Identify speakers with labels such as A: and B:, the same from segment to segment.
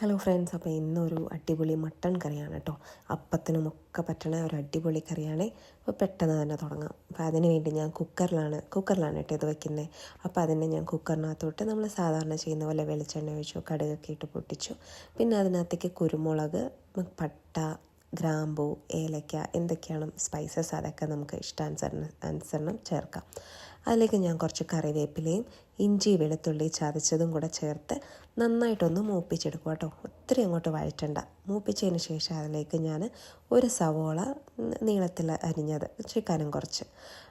A: Hello friends അപ്പോൾ ഇന്നൊരു അടിപൊളി മട്ടൺ കറിയാണ് കേട്ടോ അപ്പത്തിനും ഒക്കെ പറ്റണ ഒരു അടിപൊളി കറിയാണ്. അപ്പോൾ പെട്ടെന്ന് തന്നെ തുടങ്ങാം. അപ്പോൾ അതിന് വേണ്ടി ഞാൻ കുക്കറിലാണ് കുക്കറിലാണ് കേട്ടോ ഇത് വയ്ക്കുന്നത് അപ്പോൾ അതിനെ ഞാൻ കുക്കറിനകത്തോട്ട് നമ്മൾ സാധാരണ ചെയ്യുന്ന പോലെ വെളിച്ചെണ്ണ ഒഴിച്ചു കടുകൊക്കെ ഇട്ട് പൊട്ടിച്ചു. പിന്നെ അതിനകത്തേക്ക് കുരുമുളക് പട്ട ഗ്രാമ്പു ഏലക്ക എന്തൊക്കെയാണ് സ്പൈസസ് അതൊക്കെ നമുക്ക് ഇഷ്ടാനുസരണം അനുസരണം ചേർക്കാം. അതിലേക്ക് ഞാൻ കുറച്ച് കറിവേപ്പിലയും ഇഞ്ചി വെളുത്തുള്ളി ചതച്ചതും കൂടെ ചേർത്ത് നന്നായിട്ടൊന്ന് മൂപ്പിച്ചെടുക്കുക കേട്ടോ. ഒത്തിരി അങ്ങോട്ട് വഴറ്റണ്ട. മൂപ്പിച്ചതിന് ശേഷം അതിലേക്ക് ഞാൻ ഒരു സവോള നീളത്തിൽ അരിഞ്ഞത് ചിക്കനും കുറച്ച്.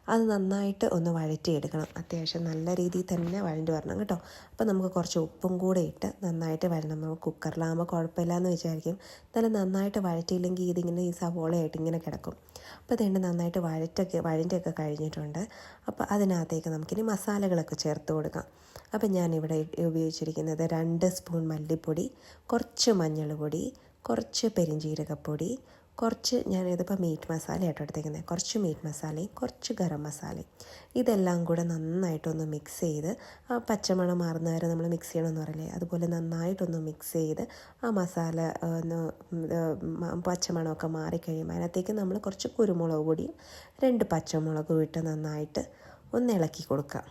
A: അത് നന്നായിട്ട് ഒന്ന് വഴറ്റിയെടുക്കണം. അത്യാവശ്യം നല്ല രീതിയിൽ തന്നെ വഴണ്ടി വരണം കേട്ടോ. അപ്പോൾ നമുക്ക് കുറച്ച് ഉപ്പും കൂടെ ഇട്ട് നന്നായിട്ട് വരണം നമ്മൾ കുക്കറിലാകുമ്പോൾ കുഴപ്പമില്ല എന്ന് വിചാരിക്കും. നല്ല നന്നായിട്ട് വഴറ്റിയില്ലെങ്കിൽ ഇതിങ്ങനെ ഈ സവോളയായിട്ട് ഇങ്ങനെ കിടക്കും. അപ്പോൾ അതുകൊണ്ട് നന്നായിട്ട് വഴറ്റൊക്കെ വഴന്റെയൊക്കെ കഴിഞ്ഞിട്ടുണ്ട്. അപ്പോൾ അതിനകത്തേക്ക് നമുക്കിനി മസാലകളൊക്കെ ചേർത്ത് കൊടുക്കാം. അപ്പം ഞാനിവിടെ ഉപയോഗിച്ചിരിക്കുന്നത് രണ്ട് സ്പൂൺ മല്ലിപ്പൊടി കുറച്ച് മഞ്ഞൾപ്പൊടി കുറച്ച് പെരിഞ്ജീരകപ്പൊടി കുറച്ച് ഞാനിതിപ്പോൾ മീറ്റ് മസാല ആയിട്ട് എടുത്തേക്കുന്നത്. കുറച്ച് മീറ്റ് മസാലയും കുറച്ച് ഗരം മസാലയും. ഇതെല്ലാം കൂടെ നന്നായിട്ടൊന്ന് മിക്സ് ചെയ്ത് ആ പച്ചമണം മാറുന്ന വരെ നമ്മൾ മിക്സ് ചെയ്യണമെന്ന് പറയില്ലേ? അതുപോലെ നന്നായിട്ടൊന്ന് മിക്സ് ചെയ്ത് ആ മസാല ഒന്ന് പച്ചമണമൊക്കെ മാറിക്കഴിയുമ്പോൾ അതിനകത്തേക്ക് നമ്മൾ കുറച്ച് കുരുമുളക് പൊടിയും രണ്ട് പച്ചമുളകും ഇട്ട് നന്നായിട്ട് ഒന്ന് ഇളക്കി കൊടുക്കുക.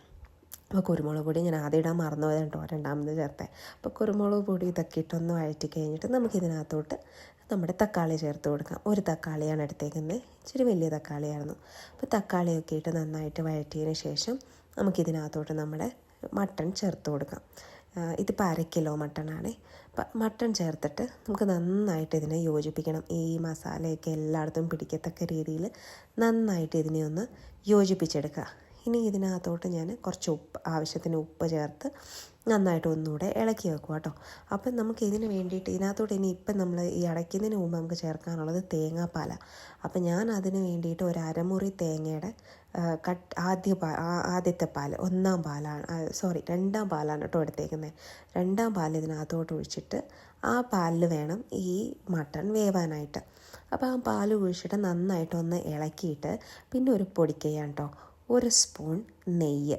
A: അപ്പോൾ കുരുമുളക് പൊടി ഞാൻ ആദ്യം ഇടാൻ മറന്നു പോയത് കേട്ടോ രണ്ടാമത് ചേർത്തേ. അപ്പോൾ കുരുമുളക് പൊടി ഇതൊക്കെ ഇട്ടൊന്ന് വഴറ്റി കഴിഞ്ഞിട്ട് നമുക്കിതിനകത്തോട്ട് നമ്മുടെ തക്കാളി ചേർത്ത് കൊടുക്കാം. ഒരു തക്കാളിയാണ് എടുത്തേക്കുന്നത്. ഇച്ചിരി വലിയ തക്കാളിയായിരുന്നു. അപ്പോൾ തക്കാളിയൊക്കെ ഇട്ട് നന്നായിട്ട് വഴറ്റിയതിന് ശേഷം നമുക്കിതിനകത്തോട്ട് നമ്മുടെ മട്ടൺ ചേർത്ത് കൊടുക്കാം. ഇതിപ്പോൾ അര കിലോ മട്ടണാണ്. മട്ടൺ ചേർത്തിട്ട് നമുക്ക് നന്നായിട്ട് ഇതിനെ യോജിപ്പിക്കണം. ഈ മസാലയൊക്കെ എല്ലായിടത്തും പിടിക്കത്തക്ക രീതിയിൽ നന്നായിട്ട് ഇതിനെ ഒന്ന് യോജിപ്പിച്ചെടുക്കുക. ഇനി ഇതിനകത്തോട്ട് ഞാൻ കുറച്ച് ഉപ്പ് ആവശ്യത്തിന് ഉപ്പ് ചേർത്ത് നന്നായിട്ട് ഒന്നുകൂടെ ഇളക്കി വെക്കുക കേട്ടോ. അപ്പം നമുക്ക് ഇതിന് വേണ്ടിയിട്ട് ഇതിനകത്തോട്ട് ഇനി ഇപ്പം നമ്മൾ ഈ അടയ്ക്കുന്നതിന് മുമ്പ് നമുക്ക് ചേർക്കാനുള്ളത് തേങ്ങാപ്പാല. അപ്പം ഞാൻ അതിന് വേണ്ടിയിട്ട് ഒരു അരമുറി തേങ്ങയുടെ കട്ട് ആദ്യ പാ ആദ്യത്തെ പാൽ ഒന്നാം പാലാണ് സോറി രണ്ടാം പാലാണ് കേട്ടോ എടുത്തേക്കുന്നത്. രണ്ടാം പാൽ ഇതിനകത്തോട്ട് ഒഴിച്ചിട്ട് ആ പാലിൽ വേണം ഈ മട്ടൺ വേവാനായിട്ട്. അപ്പോൾ ആ പാൽ ഒഴിച്ചിട്ട് നന്നായിട്ടൊന്ന് ഇളക്കിയിട്ട് പിന്നെ ഒരു പൊടിക്കയാണ് കേട്ടോ. ഒരു സ്പൂൺ നെയ്യ്.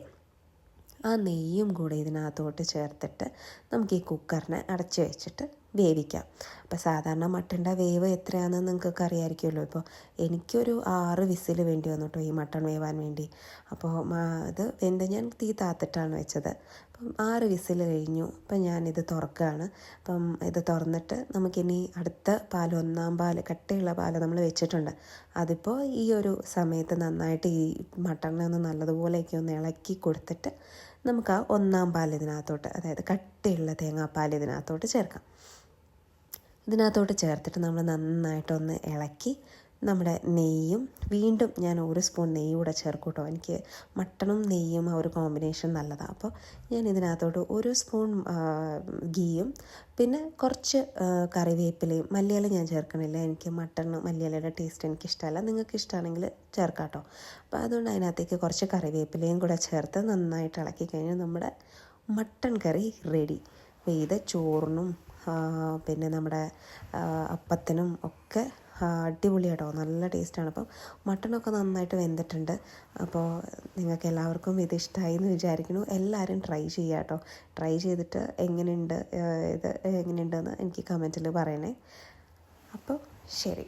A: ആ നെയ്യും കൂടെ ഇതിനകത്തോട്ട് ചേർത്തിട്ട് നമുക്ക് ഈ കുക്കറിനെ അടച്ചു വെച്ചിട്ട് വേവിക്കാം. അപ്പോൾ സാധാരണ മട്ടന്റെ വേവ് എത്രയാണെന്ന് നിങ്ങൾക്കൊക്കെ അറിയാമായിരിക്കുമല്ലോ ഇപ്പോൾ എനിക്കൊരു ആറ് വിസിൽ വേണ്ടി വന്നു കേട്ടോ ഈ മട്ടൺ വേവാൻ വേണ്ടി. അപ്പോൾ അത് വെന്ത് ഞാൻ തീ താത്തിട്ടാണ് വെച്ചത്. അപ്പം ആറ് വിസിൽ കഴിഞ്ഞു. അപ്പം ഞാനിത് തുറക്കുകയാണ്. അപ്പം ഇത് തുറന്നിട്ട് നമുക്കിനി അടുത്ത പാൽ ഒന്നാം പാൽ കട്ടിയുള്ള പാൽ നമ്മൾ വെച്ചിട്ടുണ്ട്. അതിപ്പോൾ ഈ ഒരു സമയത്ത് നന്നായിട്ട് ഈ മട്ടണിനെ ഒന്ന് നല്ലതുപോലെയൊക്കെ ഒന്ന് ഇളക്കി കൊടുത്തിട്ട് നമുക്ക് ആ ഒന്നാം പാൽ ഇതിനകത്തോട്ട് അതായത് കട്ടിയുള്ള തേങ്ങാപ്പാൽ ഇതിനകത്തോട്ട് ചേർക്കാം. ഇതിനകത്തോട്ട് ചേർത്തിട്ട് നമ്മൾ നന്നായിട്ടൊന്ന് ഇളക്കി നമ്മുടെ നെയ്യും വീണ്ടും ഞാൻ ഒരു സ്പൂൺ നെയ്യ് കൂടെ ചേർക്കും കേട്ടോ എനിക്ക് മട്ടണും നെയ്യും ആ ഒരു കോമ്പിനേഷൻ നല്ലതാണ് അപ്പോൾ ഞാൻ ഇതിനകത്തോട്ട് ഒരു സ്പൂൺ ഗീയും പിന്നെ കുറച്ച് കറിവേപ്പിലയും മല്ലിയില ഞാൻ ചേർക്കണില്ല. എനിക്ക് മട്ടണും മല്ലിയിലയുടെ ടേസ്റ്റ് എനിക്ക് ഇഷ്ടമല്ല നിങ്ങൾക്ക് ഇഷ്ടമാണെങ്കിൽ ചേർക്കാം കേട്ടോ അപ്പോൾ അതുകൊണ്ട് അതിനകത്തേക്ക് കുറച്ച് കറിവേപ്പിലയും കൂടെ ചേർത്ത് നന്നായിട്ട് ഇളക്കി കഴിഞ്ഞാൽ നമ്മുടെ മട്ടൺ കറി റെഡി അപ്പോൾ ഇത് ചോറിനും പിന്നെ നമ്മുടെ അപ്പത്തിനും ഒക്കെ അടിപൊളിയാട്ടോ നല്ല ടേസ്റ്റാണ് അപ്പം മട്ടണൊക്കെ നന്നായിട്ട് വെന്തിട്ടുണ്ട്. അപ്പോൾ നിങ്ങൾക്ക് എല്ലാവർക്കും ഇത് ഇഷ്ടമായി എന്ന് വിചാരിക്കുന്നു. എല്ലാവരും ട്രൈ ചെയ്യുക കേട്ടോ. ട്രൈ ചെയ്തിട്ട് എങ്ങനെയുണ്ട് ഇത് എങ്ങനെയുണ്ടെന്ന് എനിക്ക് കമന്റിൽ പറയണേ. അപ്പോൾ ശരി.